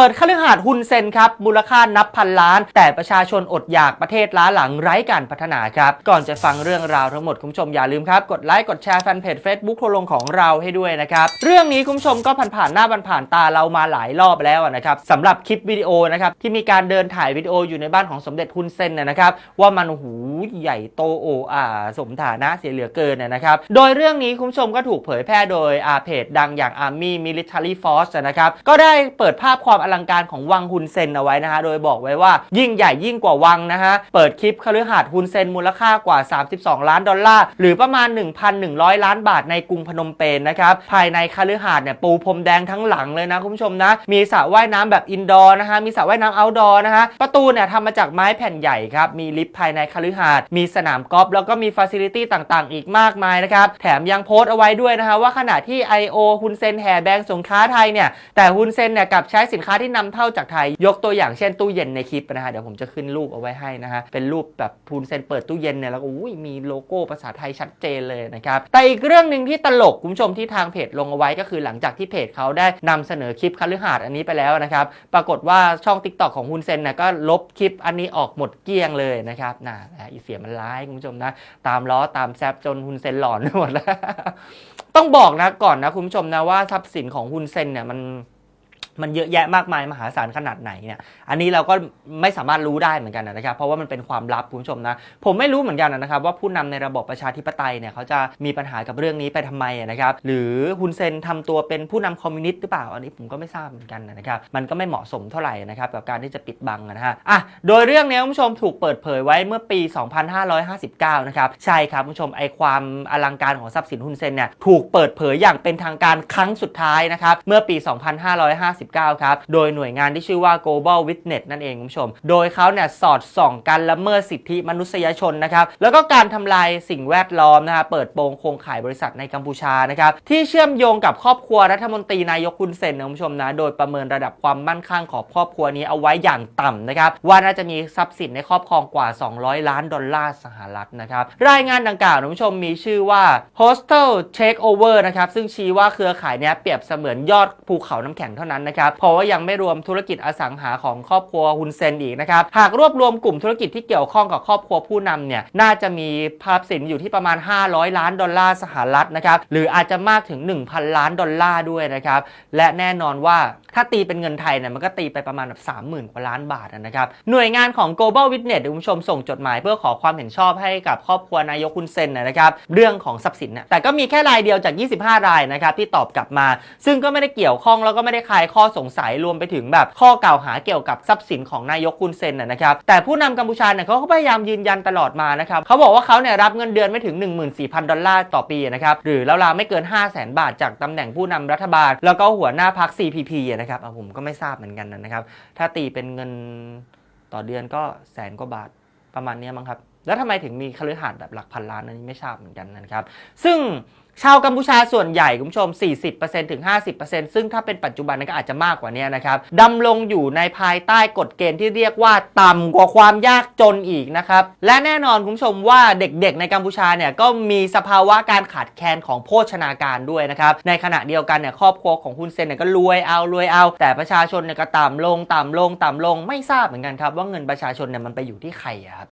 เปิดคฤหาสน์ฮุนเซนครับมูลค่านับพันล้าน แต่ประชาชนอดอยากประเทศล้าหลังไร้การพัฒนาครับ ก่อนจะฟังเรื่องราวทั้งหมดคุณผู้ชมอย่าลืมครับ กดไลค์กดแชร์แฟนเพจ Facebook โทรลงของเราให้ด้วยนะครับ เรื่องนี้คุณผู้ชมก็ผ่านผ่านๆหน้าผ่านๆตาเรามาหลายรอบแล้วนะครับสำหรับคลิปวิดีโอนะครับที่มีการเดินถ่ายวิดีโออยู่ในบ้านของสมเด็จฮุนเซนนะนะครับว่ามันหูใหญ่โตโออาสมฐานะเสียเหลือเกินนะนะครับโดยเรื่องนี้คุณผู้ชมก็ถูกเผยแพร่โดยอาเพจดังอย่าง Army Military Force นะครับก็ได้เปิดภาพความลังการของวังฮุนเซนเอาไว้นะฮะโดยบอกไว้ว่ายิ่งใหญ่ยิ่งกว่าวังนะฮะเปิดคลิปคฤหาสน์ฮุนเซนมูลค่ากว่า 32 ล้านดอลลาร์หรือประมาณ 1,100 ล้านบาทในกรุงพนมเปญนะครับภายในคฤหาสน์เนี่ยปูพรมแดงทั้งหลังเลยนะคุณผู้ชมนะ มีสระว่ายน้ำแบบอินดอร์นะฮะมีสระว่ายน้ำเอาท์ดอร์นะฮะประตูเนี่ยทำมาจากไม้แผ่นใหญ่ครับมีลิฟต์ภายในคฤหาสน์มีสนามกอล์ฟแล้วก็มีฟ a ซิลิตี้ต่างๆ อีกมากมายนะครับแถมยังโพสต์เอาไว้ด้วยนะฮะว่าขณะที่ I.O. ฮุนเซนแห่แบงสงค้าไทยเนี่ยแต่ฮุนเซนเนี่ยกับใช้สินค้าที่นำเข้าจากไทย ยกตัวอย่างเช่นตู้เย็นในคลิปนะฮะเดี๋ยวผมจะขึ้นรูปเอาไว้ให้นะฮะเป็นรูปแบบฮุนเซนเปิดตู้เย็นเนี่ยแล้วก็อุ้ยมีโลโก้ภาษาไทยชัดเจนเลยนะครับแต่อีกเรื่องหนึ่งที่ตลกคุณผู้ชมที่ทางเพจลงเอาไว้ก็คือหลังจากที่เพจเขาได้นำเสนอคลิปคฤหาสน์อันนี้ไปแล้วนะครับปรากฏว่าช่อง t ิ k t o k ของฮุนเซนนะก็ลบคลิปอันนี้ออกหมดเกลี้ยงเลยนะครับน่าอีเสียมันร้ายคุณผู้ชมนะตามล้อตามแซบจนฮุนเซนหลอนหมดแล้วต้องบอกนะก่อนนะคุณผู้ชมนะว่าทรัพย์สินของฮุนเซนเนี่ยมัน มันเยอะแยะมากมายมหาศาลขนาดไหนเนี่ยอันนี้เราก็ไม่สามารถรู้ได้เหมือนกันนะครับ เพราะว่ามันเป็นความลับคุณผู้ชมนะผมไม่รู้เหมือนกันนะครับ ว่าผู้นำในระบบประชาธิปไตยเนี่ยเขาจะมีปัญหากับเรื่องนี้ไปทำไมนะครับ หรือฮุนเซนทำตัวเป็นผู้นำคอมมิวนิสต์หรือเปล่าอันนี้ผมก็ไม่ทราบเหมือนกันนะครับมันก็ไม่เหมาะสมเท่าไหร่นะครับกับการที่จะปิดบังนะฮะอะโดยเรื่องนี้คุณผู้ชมถูกเปิดเผยไว้เมื่อปี 2559 นะครับใช่ครับคุณผู้ชมไอความอลังการของทรัพย์สินฮุนเซนเนี่ยถูกเปิดเผยอย่างเป็นทางการครั้งสุดท้ายนะครับเมื่อปี19 ครับ โดยหน่วยงานที่ชื่อว่า Global Witness นั่นเองคุณผู้ชม โดยเขาเนี่ยสอดส่องการละเมิดสิทธิมนุษยชนนะครับ แล้วก็การทำลายสิ่งแวดล้อมนะฮะเปิดโปงโครงข่ายบริษัทในกัมพูชานะครับ ที่เชื่อมโยงกับครอบครัวรัฐมนตรีนายกคุณเซนนะคุณผู้ชมนะ โดยประเมินระดับความมั่นคงของครอบครัวนี้เอาไว้อย่างต่ำนะครับ ว่าน่าจะมีทรัพย์สินในครอบครองกว่า 200 ล้านดอลลาร์สหรัฐนะครับ รายงานดังกล่าวคุณผู้ชมมีชื่อว่า Hostel Takeover นะครับ ซึ่งชี้ว่าเครือข่ายเนี้ยเปรียบเสมือนยอดภูเขาน้ำแข็งเท่านั้นนะครับเพราะว่ายังไม่รวมธุรกิจอสังหาของครอบครัวฮุนเซนอีกนะครับหากรวบรวมกลุ่มธุรกิจที่เกี่ยวข้องกับครอบครัวผู้นำเนี่ยน่าจะมีภาพสินอยู่ที่ประมาณ 500 ล้านดอลลาร์สหรัฐนะครับหรืออาจจะมากถึง 1,000 ล้านดอลลาร์ด้วยนะครับและแน่นอนว่าถ้าตีเป็นเงินไทยเนี่ยมันก็ตีไปประมาณแบบ30,000กว่าล้านบาทนะครับหน่วยงานของ Global Witness คุณผู้ชมส่งจดหมาย เพื่อขอความเห็นชอบให้กับครอบครัวนายกคุณเซนนะครับเรื่องของทรัพย์สินนะแต่ก็มีแค่รายเดียวจาก 25 รายนะครับที่ตอบกลับมา ซึ่งก็ไม่ได้เกี่ยวข้องแล้วก็ไม่ได้คลายข้อสงสัยรวมไปถึงแบบข้อกล่าวหาเกี่ยวกับทรัพย์สินของนายกคุณเซนนะครับแต่ผู้นำกัมพูชาเนี่ยเขาก็พยายามยืนยันตลอดมานะครับเขาบอกว่าเขาเนี่ยรับเงินเดือนไม่ถึง 14,000 ดอลลาร์ต่อปีนะครับหรือราวๆไม่เกิน 5 0 0 0 0 0บาทจากตำแหน่งผู้นำรัฐบาล แล้วก็หัวหน้าพรรค CPP นะครับผมก็ไม่ทราบเหมือนกันนะครับถ้าตีเป็นเงินต่อเดือนก็แสนกว่าบาทประมาณนี้มั้งครับ แล้วทำไมถึงมีคฤหาสน์แบบหลักพันล้านอันนี้ไม่ทราบเหมือนกันนะครับ ซึ่งชาวกัมพูชาส่วนใหญ่คุณผู้ชม 40%ถึง 50%ซึ่งถ้าเป็นปัจจุบันนั้นก็อาจจะมากกว่านี้นะครับดำรงอยู่ในภายใต้กฎเกณฑ์ที่เรียกว่าต่ำกว่าความยากจนอีกนะครับ และแน่นอนคุณผู้ชมว่าเด็กๆในกัมพูชาเนี่ยก็มีสภาวะการขาดแคลนของโภชนาการด้วยนะครับ ในขณะเดียวกันเนี่ยครอบครัวของคุณเซนเนี่ยก็รวยเอารวยเอา แต่ประชาชนเนี่ยก็ต่ำลงต่ำลงต่ำลงไม่ทราบเหมือนกันครับว่าเงินประชาชนเนี่ยมันไปอยู่ที่ใครอะครับ